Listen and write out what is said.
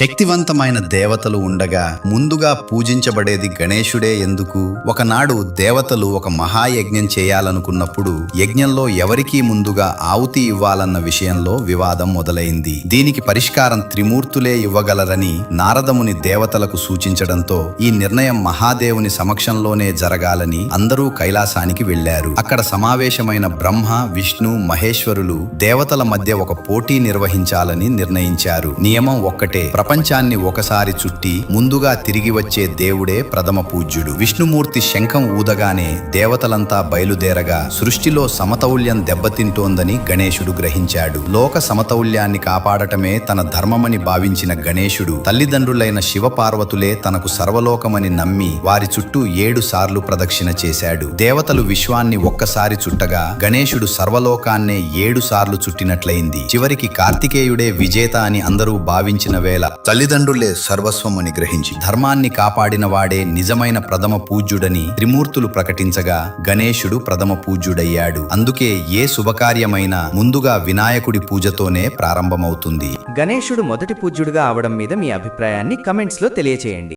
శక్తివంతమైన దేవతలు ఉండగా ముందుగా పూజించబడేది గణేశుడే ఎందుకు? ఒకనాడు దేవతలు ఒక మహాయజ్ఞం చేయాలనుకున్నప్పుడు యజ్ఞంలో ఎవరికీ ముందుగా ఆవుతి ఇవ్వాలన్న విషయంలో వివాదం మొదలైంది. దీనికి పరిష్కారం త్రిమూర్తులే ఇవ్వగలరని నారదముని దేవతలకు సూచించడంతో ఈ నిర్ణయం మహాదేవుని సమక్షంలోనే జరగాలని అందరూ కైలాసానికి వెళ్ళారు అక్కడ సమావేశమైన బ్రహ్మ విష్ణు మహేశ్వరులు దేవతల మధ్య ఒక పోటీ నిర్వహించాలని నిర్ణయించారు. నియమం ఒక్కటే ప్రపంచాన్ని ఒకసారి చుట్టి ముందుగా తిరిగి వచ్చే దేవుడే ప్రథమ పూజ్యుడు. విష్ణుమూర్తి శంఖం ఊదగానే దేవతలంతా బయలుదేరగా సృష్టిలో సమతౌల్యం దెబ్బతింటోందని గణేశుడు గ్రహించాడు. లోక సమతౌల్యాన్ని కాపాడటమే తన ధర్మమని భావించిన గణేశుడు తల్లిదండ్రులైన శివపార్వతులే తనకు సర్వలోకమని నమ్మి వారి చుట్టూ ఏడు సార్లు ప్రదక్షిణ చేశాడు. దేవతలు విశ్వాన్ని ఒక్కసారి చుట్టగా గణేశుడు సర్వలోకాన్నే ఏడు సార్లు చుట్టినట్లయింది. చివరికి కార్తికేయుడే విజేత అని అందరూ భావించిన వేళ తల్లిదండ్రులే సర్వస్వమని గ్రహించి ధర్మాన్ని కాపాడిన వాడే నిజమైన ప్రథమ పూజ్యుడని త్రిమూర్తులు ప్రకటించగా గణేశుడు ప్రథమ పూజ్యుడయ్యాడు. అందుకే ఏ శుభకార్యమైనా ముందుగా వినాయకుడి పూజతోనే ప్రారంభమవుతుంది. గణేశుడు మొదటి పూజ్యుడిగా అవడం మీద మీ అభిప్రాయాన్ని కమెంట్స్లో తెలియచేయండి.